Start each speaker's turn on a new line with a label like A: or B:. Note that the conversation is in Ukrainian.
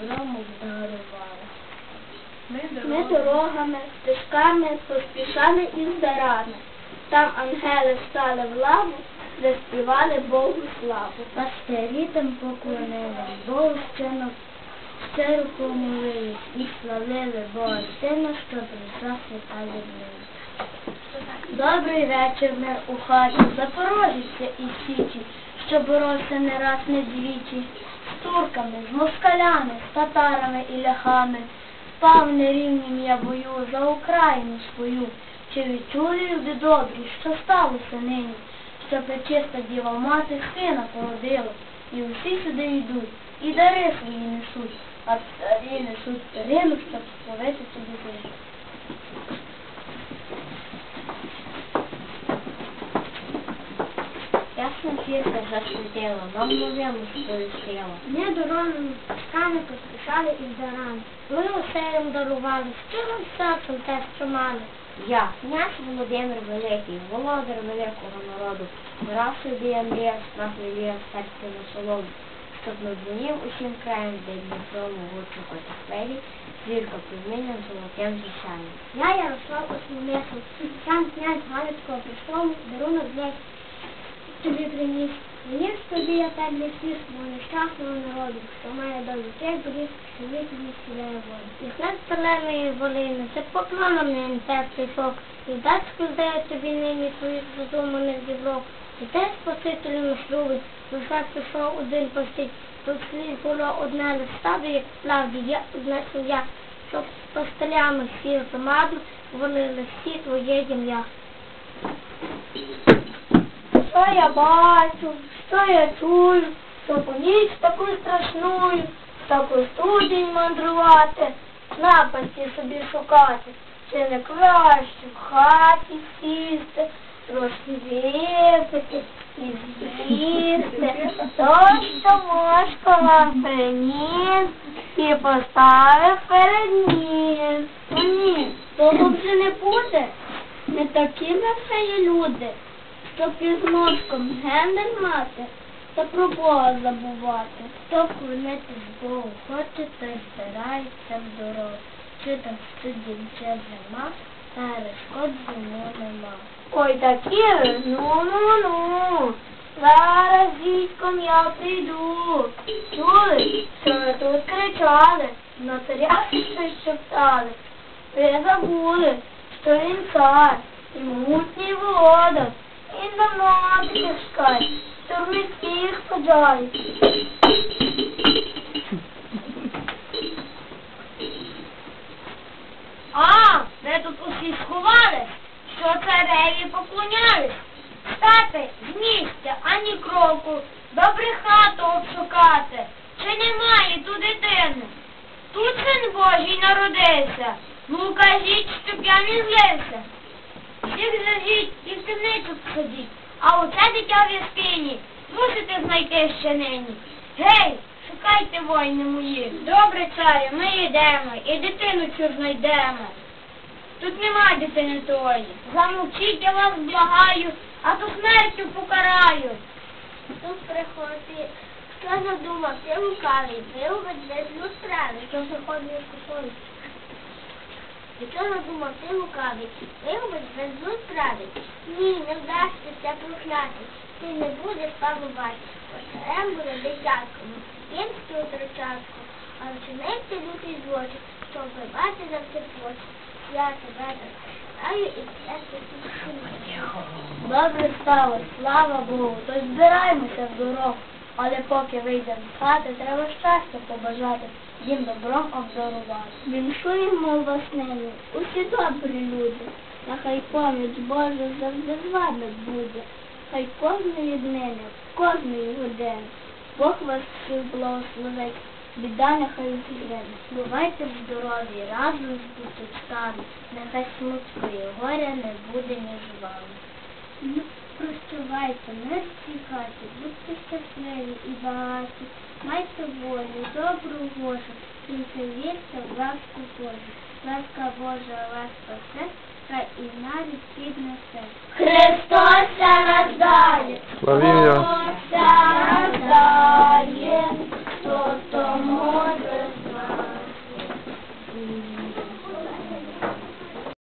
A: добром обдарували.
B: Ми дорогами, стежками поспішали із дарами. Там ангели стали в лаву, заспівали Богу славу.
A: Пастирітам поклонили, Богу щиро, щиро помолились і славили Бога Сина, що прийшла свята людина. Добрий вечір ми у хаті, Запорожця і Січі, що боровся не раз, не двічі, з турками, з москалями, з татарами і ляхами. Пав нерівнім я бою за Україну свою. Чи відчули люди добрі, що сталося нині? Що пречиста діва мати сина породила, і усі сюди йдуть, і дари свої несуть, а старі несуть перину, щоб створити собі засвітила, нам новину сповістила.
B: Ми дорогами, стежками поспішали із дарами. Ми усеям дарували, щирим серцем те, що мали.
A: Я, князь Володимир Великий, володар великого народу, брав собі Андрія, в серці на солому, щоб надзвонів усім краєм, де Дніпро могучу котахвелі, зірка племінням золотим зішанням.
B: Я Ярослав Осмолесов, сам князь Галицького прислому, дарунок десь тобі приніс. Я так для всіх нещасного народу, що має добрий тих борів, що вік тобі воду. І хлеб сталеної волини, це поклоном ним те прийшов, і дасть складає тобі нині твоїх задуманих дібров. І те спасителю наш любить, душа пішов один постить, тут слід було одне лише як справді є одна сім'я, щоб пастелями всі громаду волили всі твоє ім'я. Що я бачу, що я чую, що по ніч таку страшную, таку студінь мандрувати, напасті собі шукати, чи не краще в хаті сісти, трошки випити і з'їсти, то, що мошко вам приніс і поставив перед ніс. О, ні, того вже не буде. Не такі все є люди щоб із ножком гендель мати, та про Бога забувати. Хто вклонитись Богу хоче, той збирається в дорогу. Чи там студінь, чи зима, перешкод зиму нема. Ой, такі ну-ну-ну. Зараз дідьком я прийду. Чули, що ви тут кричали, на царя щось шептали. Ви забули, що він цар і могутній володар. І на матері шкай, турми. А, ви тут усі сховались, що цареві поклонялись. Стати з місця, ані кроку, добре хату обшукати. Чи немає тут дитини? Тут син Божий народився. Ну кажіть, щоб я не злився. Всіх зажіть і в темницю посадіть, а оце дитя в яскині мусите знайти ще нині. Гей, шукайте воїни мої. Добре, царю, ми йдемо, і дитину цю знайдемо. Тут нема дитини тої. Замовчіть, я вас благаю, а то смертю покараю. Тут приходить, хто задумав, ти лукавий, виловить без люстрани, що заходить кусою. Якщо надумав ти лукавий, виявить беззуд правий. Ні, не вдасться це прокляти. Ти не будеш пану бачити. Царем буде дитятком, кінську отрочатку, а вчинився лютий злочин, щоб вибати за все площі. Я тебе захищаю і серце підсумую. Добре стало, слава Богу, то збираємося в дорогу. Але поки вийдемо з хати, треба щастя побажати, їм добром обдарувати. Віншуємо вас ними, усі добрі люди. Нехай поміч Божа завжди з вами буде. Хай кожної днини, кожної години. Бог вас всіх благословить, біда нехай згине. Бувайте в здоров'ї, разом з діточками. Нехай смутку і горя не буде. Ну, Прощавайте, не в будьте щасливі і багаті, майте волю, добру Божу, і не вірте в ласку Божу. Ласка Божа вас спасе, та і навіть піднесе. Христос
C: нас!
B: Христос